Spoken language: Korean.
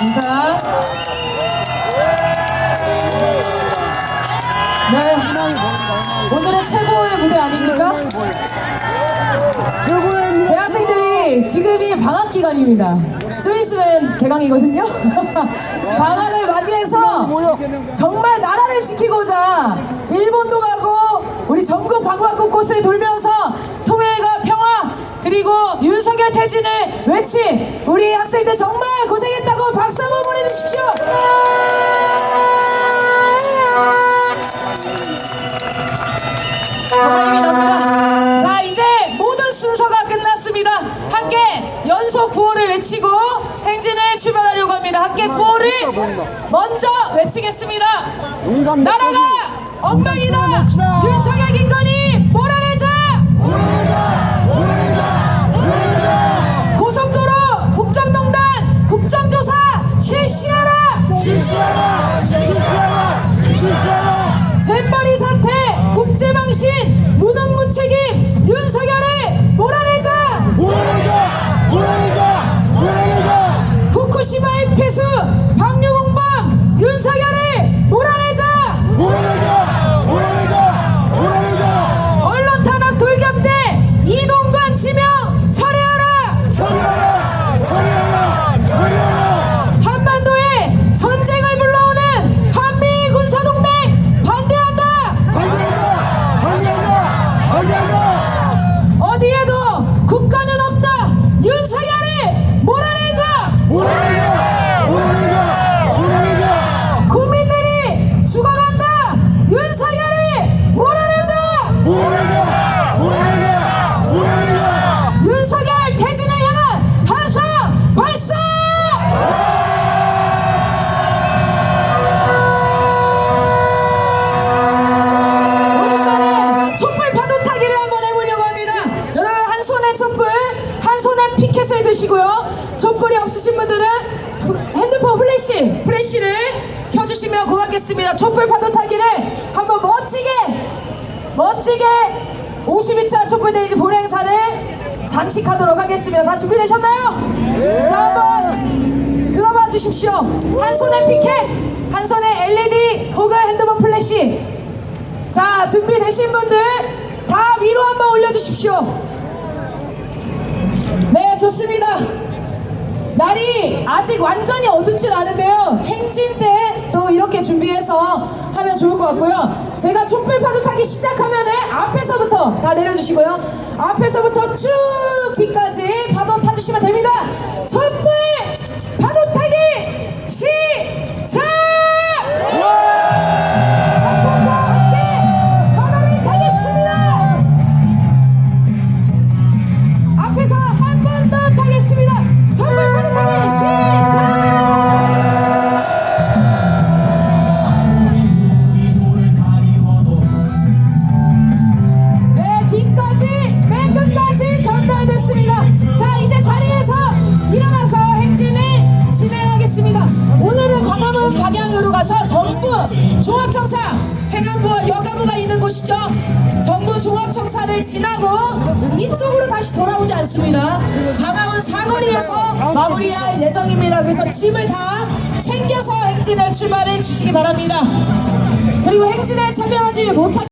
인사. 네. 오늘의 최고의 무대 아닙니까? 대학생들이 지금이 방학 기간입니다. 좀 있으면 개강이거든요. 방학을 맞이해서 정말 나라를 지키고자 일본도 가고 우리 전국 방방곡 곳을 돌면서 통일과 평화 그리고 윤석열 퇴진을 외친 우리 학생들 정말 고생했다. 고 박수 한번 보내주십시오. 정말. 자, 이제 모든 순서가 끝났습니다. 함께 연속 구호를 외치고 행진을 출발하려고 합니다. 함께 구호를 먼저 외치겠습니다. 나라가 엉망이다. 윤석열 김건희 고맙겠습니다. 촛불 파도 타기를 한번 멋지게, 멋지게 52차 촛불 데이지 본행사를 장식하도록 하겠습니다. 다 준비되셨나요? 자 한번 들어봐 주십시오. 한 손에 피켓, 한 손에 LED 혹은 핸드폰 플래시. 자 준비되신 분들 다 위로 한번 올려주십시오 네 좋습니다 날이 아직 완전히 어둡진 않은데요. 행진 때 또 이렇게 준비해서 하면 좋을 것 같고요. 제가 촛불 파도 타기 시작하면은 앞에서부터 다 내려주시고요. 앞에서부터 쭉 뒤까지 파도 타주시면 됩니다. 촛불 종합청사를 지나고 이쪽으로 다시 돌아오지 않습니다. 광화문 사거리에서 마무리할 예정입니다. 그래서 짐을 다 챙겨서 행진을 출발해 주시기 바랍니다. 그리고 행진에 참여하지 못하